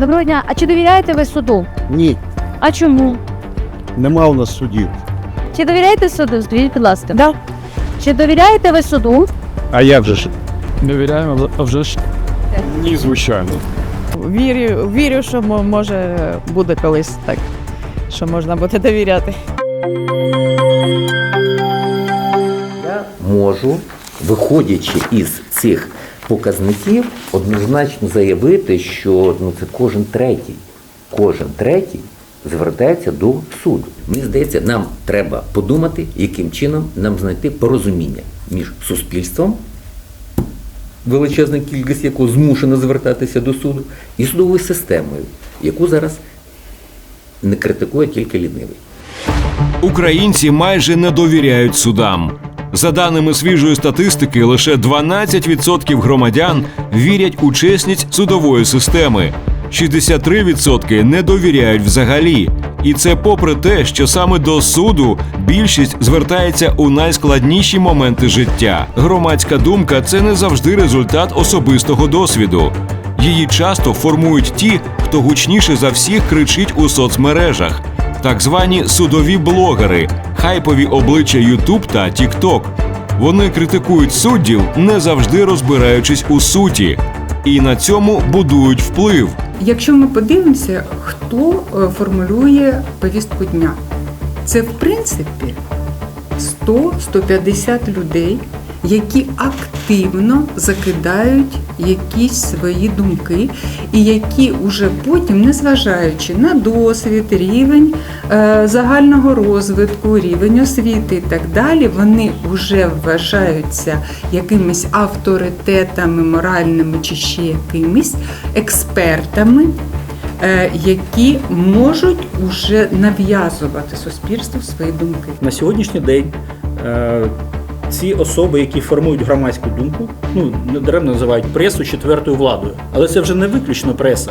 Доброго дня. А чи довіряєте ви суду? Ні, А чому? нема у нас судів. Чи довіряєте суду? Скажіть, будь ласка. Да. Чи довіряєте ви суду? А як же ж? Довіряємо, а вже ж ні, звичайно. Вірю, вірю, що мо- може буде колись так, що можна буде довіряти. Я можу, виходячи із цих показників, однозначно заявити, що ну, це кожен третій, кожен третій звертається до суду. Мені здається, нам треба подумати, яким чином нам знайти порозуміння між суспільством, величезна кількість якого змушена звертатися до суду, і судовою системою, яку зараз не критикує тільки лінивий. Українці майже не довіряють судам. За даними свіжої статистики, лише 12% громадян вірять у чесність судової системи. 63% не довіряють взагалі. І це попри те, що саме до суду більшість звертається у найскладніші моменти життя. Громадська думка це не завжди результат особистого досвіду. Її часто формують ті, хто гучніше за всіх кричить у соцмережах так звані судові блогери, хайпові обличчя YouTube та TikTok. Вони критикують суддів, не завжди розбираючись у суті, і на цьому будують вплив. Якщо ми подивимося, хто е, формулює повістку дня, це в принципі 100-150 людей, які активно закидають якісь свої думки, і які уже потім, незважаючи на досвід, рівень е, загального розвитку, рівень освіти і так далі, вони вже вважаються якимись авторитетами моральними чи ще якимись експертами, е, які можуть уже нав'язувати суспільству свої думки. На сьогоднішній день е, ці особи, які формують громадську думку, ну недаремно називають пресу четвертою владою. Але це вже не виключно преса.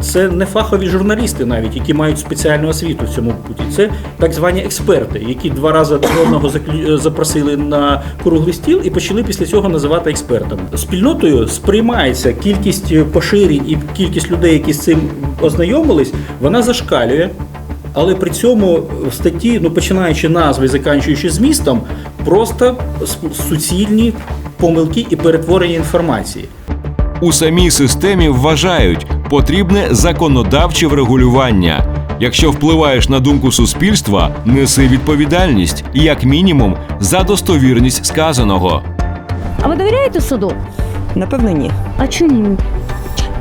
Це не фахові журналісти, навіть які мають спеціальну освіту в цьому путі. Це так звані експерти, які два рази одного заклю- запросили на круглий стіл і почали після цього називати експертами. Спільнотою сприймається кількість поширень і кількість людей, які з цим ознайомились, вона зашкалює. Але при цьому в статті, ну починаючи назви, і заканчуючи змістом, просто суцільні помилки і перетворення інформації. У самій системі вважають, потрібне законодавче врегулювання. Якщо впливаєш на думку суспільства, неси відповідальність, як мінімум, за достовірність сказаного. А ви довіряєте суду? Напевно, ні. А чому?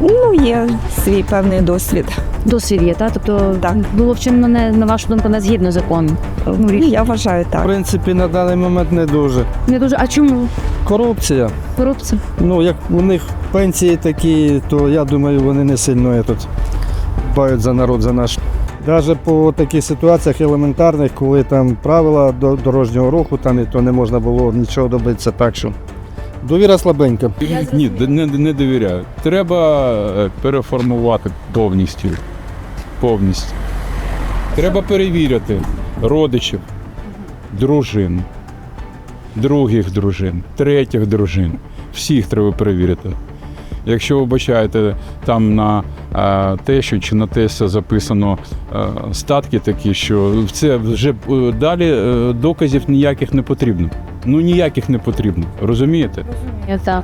Ну, є свій певний досвід. Досвід є, так? Тобто Так. було вчинено не на вашу думку не згідно закону. Ну, я вважаю В так. принципі, на даний момент не дуже. Не дуже. А чому? Корупція. Корупція. Ну, як у них пенсії такі, то я думаю, вони не сильно е, тут дбають за народ, за наш. Навіть по таких ситуаціях елементарних, коли там правила до- дорожнього руху, там і то не можна було нічого добитися так, що довіра слабенька. Ні, д- не, не довіряю. Треба е, переформувати повністю. Повністю. Треба перевірити родичів, дружин, других дружин, третіх дружин. Всіх треба перевірити. Якщо ви бачаєте там на е, тещу чи на тестя записано е, статки такі, що це вже е, далі е, доказів ніяких не потрібно. Ну ніяких не потрібно. Розумієте? Я так.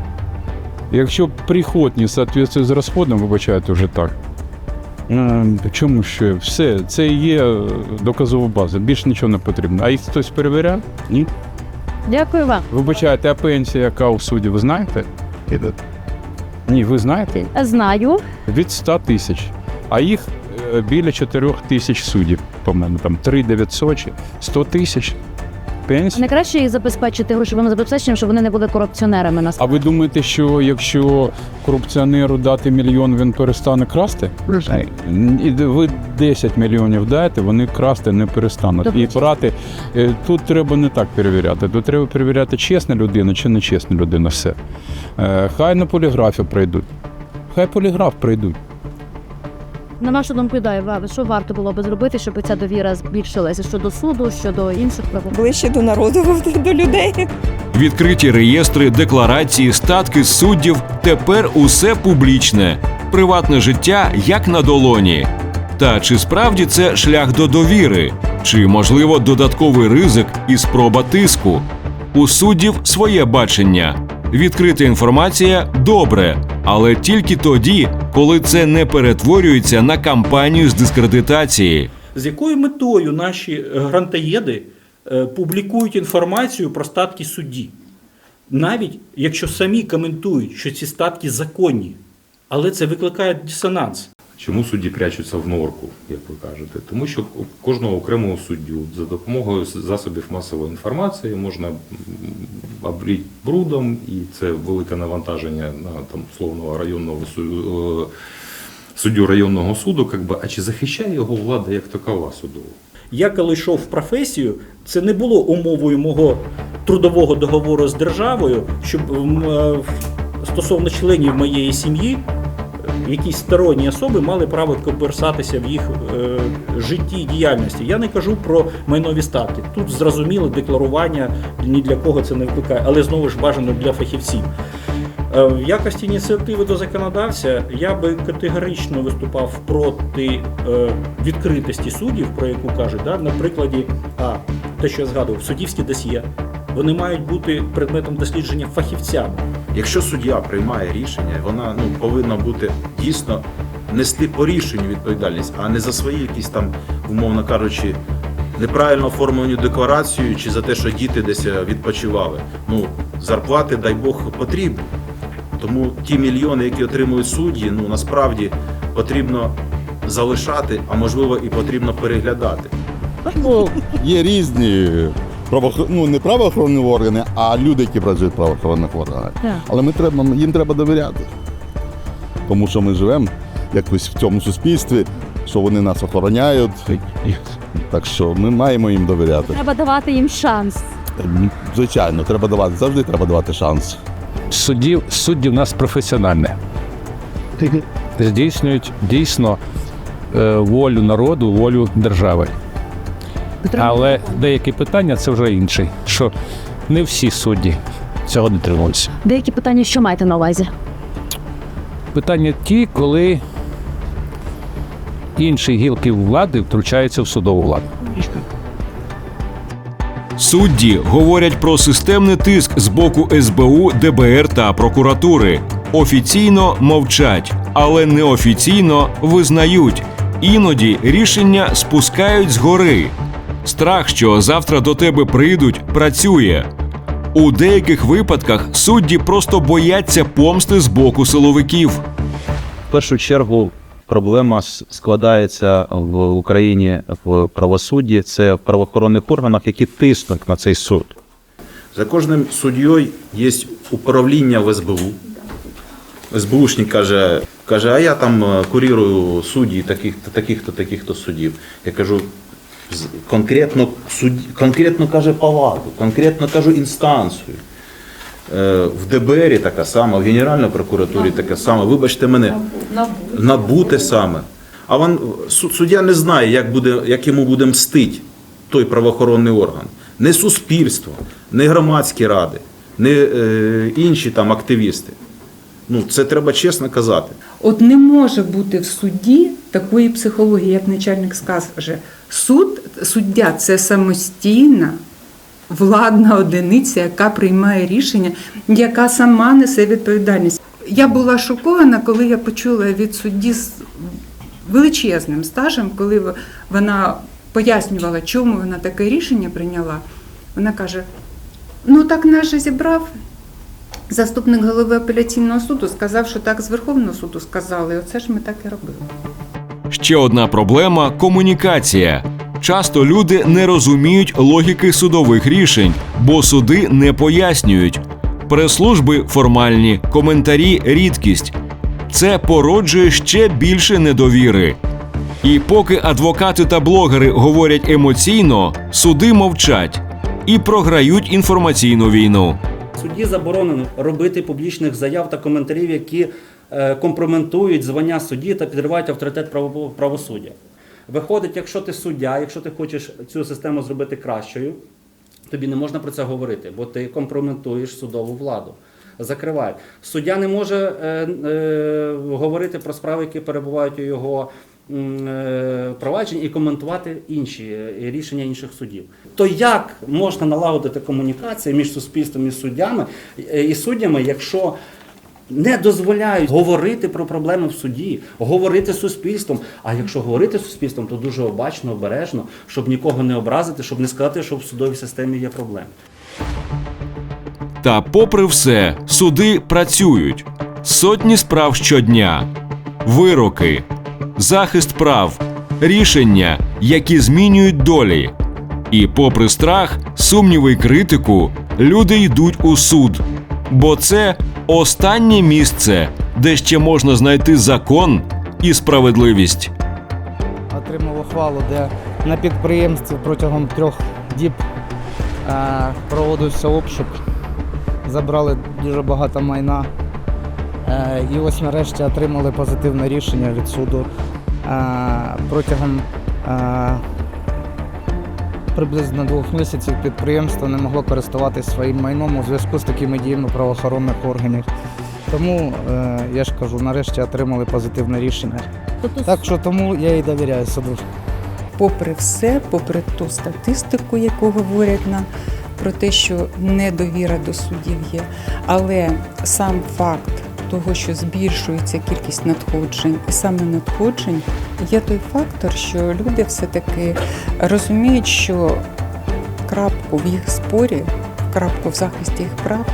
Якщо приход не соответствує з розходом, вибачайте вже так. Е, Чому ще? Все, це є е, доказова база. Більше нічого не потрібно. А їх хтось перевіряє? Ні. Дякую вам. Вибачайте, а пенсія, яка у суді, ви знаєте? Ні, ви знаєте? Знаю. Від 100 тисяч. А їх е, біля 4 тисяч суддів, по мене там 3 900 чи 100 тисяч. Пенсія. Найкраще їх забезпечити грошовим забезпеченням, щоб вони не були корупціонерами нас. А ви думаєте, що якщо корупціонеру дати мільйон, він перестане красти? І ви 10 мільйонів даєте, вони красти не перестануть. Тобто І брати е, тут треба не так перевіряти. Тут треба перевіряти, чесна людина чи нечесна людина. Все. Е, Хай на поліграфі пройдуть. Хай поліграф пройдуть. На вашу думку, да, Ва, що варто було би зробити, щоб ця довіра збільшилася щодо суду, щодо інших правил? Ближче до народу, до людей. Відкриті реєстри, декларації, статки суддів. Тепер усе публічне. приватне життя як на долоні. Та чи справді це шлях до довіри, чи можливо додатковий ризик і спроба тиску? У суддів своє бачення. Відкрита інформація добре, але тільки тоді, коли це не перетворюється на кампанію з дискредитації. З якою метою наші грантоєди е, публікують інформацію про статки судді? Навіть якщо самі коментують, що ці статки законні, але це викликає дисонанс. Чому судді прячуться в норку, як ви кажете? Тому що кожного окремого суддю за допомогою засобів масової інформації можна м, обріти брудом, і це велике навантаження на там словного районного суду, суддю районного суду. Как би, а чи захищає його влада як такова судова? Я коли йшов в професію, це не було умовою мого трудового договору з державою, щоб е, стосовно членів моєї сім'ї е, якісь сторонні особи мали право коперсатися в їх е, житті і діяльності. Я не кажу про майнові статки. Тут зрозуміло декларування ні для кого це не викликає, але знову ж бажано для фахівців. Е, В якості ініціативи до законодавця я би категорично виступав проти е, відкритості суддів, про яку кажуть, да, на прикладі а, те, що я згадував, суддівські досьє. Вони мають бути предметом дослідження фахівцями. Якщо суддя приймає рішення, вона ну, повинна бути дійсно нести по рішенню відповідальність, а не за свої якісь там, умовно кажучи, неправильно оформлені декларацію чи за те, що діти десь е, відпочивали. Ну, зарплати, дай Бог, потрібні. Тому ті мільйони, які отримують судді, ну насправді потрібно залишати, а можливо і потрібно переглядати. Ну, є різні правоохор... ну, не правоохоронні органи, а люди, які працюють в правоохоронних органах. Так. Але ми треба, їм треба довіряти. Тому що ми живемо якось в цьому суспільстві, що вони нас охороняють. Так що ми маємо їм довіряти. Треба давати їм шанс. М, Звичайно, треба давати, завжди треба давати шанс. суддів, судді в нас професіональні. Здійснюють дійсно е, волю народу, волю держави. Але деякі питання це вже інші, що не всі судді цього дотримуються. Деякі питання, що маєте на увазі? Питання ті, коли інші гілки влади втручаються в судову владу. Судді говорять про системний тиск з боку СБУ, ДБР та прокуратури. Офіційно мовчать, але неофіційно визнають. Іноді рішення спускають згори. Страх, що завтра до тебе прийдуть, працює. У деяких випадках судді просто бояться помсти з боку силовиків. В першу чергу проблема складається в Україні в правосудді. Це в правоохоронних органах, які тиснуть на цей суд. За кожним суддєю є управління в СБУ. СБУшник каже, каже, а я там е, курірую судді таких-то, таких-то, таких-то суддів. Я кажу, конкретно, судді, конкретно каже палату, конкретно кажу інстанцію. Е, В ДБРі така сама, в Генеральній прокуратурі така сама. Вибачте мене, НАБУ те саме. А вон, суддя не знає, як, буде, як йому буде мстить той правоохоронний орган. Не суспільство, не громадські ради, не е, інші там активісти. Ну, це треба чесно казати. От не може бути в суді такої психології, як начальник скаже. Суд, суддя це самостійна владна одиниця, яка приймає рішення, яка сама несе відповідальність. Я була шокована, коли я почула від судді з величезним стажем, коли вона пояснювала, чому вона таке рішення прийняла. Вона каже: ну так же зібрав Заступник голови апеляційного суду сказав, що так з Верховного суду сказали. Оце ж ми так і робили. Ще одна проблема комунікація. Часто люди не розуміють логіки судових рішень, бо суди не пояснюють. Прес-служби формальні, коментарі рідкість. Це породжує ще більше недовіри. І поки адвокати та блогери говорять емоційно, суди мовчать і програють інформаційну війну. Судді заборонено робити публічних заяв та коментарів, які е, компрометують звання судді та підривають авторитет право- правосуддя. Виходить, якщо ти суддя, якщо ти хочеш цю систему зробити кращою, тобі не можна про це говорити, бо ти компрометуєш судову владу. закривають. Суддя не може е, е, говорити про справи, які перебувають у його е, провадженні, і коментувати інші е, рішення інших суддів. То як можна налагодити комунікацію між суспільством і суддями е, і суддями, якщо не дозволяють говорити про проблеми в суді, говорити з суспільством. А якщо говорити з суспільством, то дуже обачно, обережно, щоб нікого не образити, щоб не сказати, що в судовій системі є проблеми. Та, попри все, суди працюють. Сотні справ щодня, вироки, захист прав, рішення, які змінюють долі. І, попри страх, сумніви й критику, люди йдуть у суд. Бо це останнє місце, де ще можна знайти закон і справедливість. отримав ухвалу, де на підприємстві протягом трьох діб е, проводився обшук, забрали дуже багато майна. Е, і ось нарешті отримали позитивне рішення від суду. Е, протягом е, приблизно двох місяців підприємство не могло користуватися своїм майном у зв'язку з такими діями правоохоронних органів. Тому е, я ж кажу, нарешті отримали позитивне рішення. Так що тому я і довіряю суду. попри все, попри ту статистику, яку говорять нам про те, що недовіра до суддів є, але сам факт того, що збільшується кількість надходжень, і саме надходжень є той фактор, що люди все-таки розуміють, що крапку в їх спорі, крапку в захисті їх прав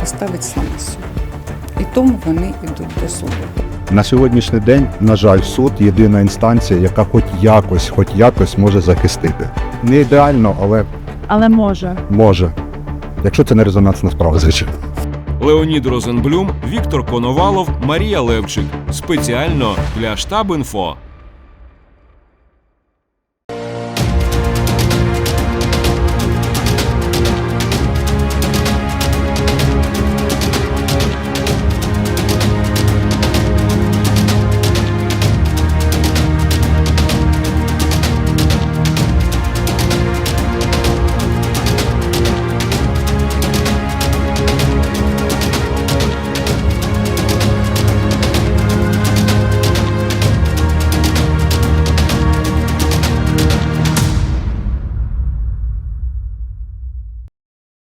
поставить саме суд. І тому вони йдуть до суду. На сьогоднішній день, на жаль, суд єдина інстанція, яка хоч якось, хоч якось може захистити. Не ідеально, але Але може. може. Якщо це не резонансна справа, звичайно. Леонід Розенблюм, Віктор Коновалов, Марія Левчик. Спеціально для штаб інфо.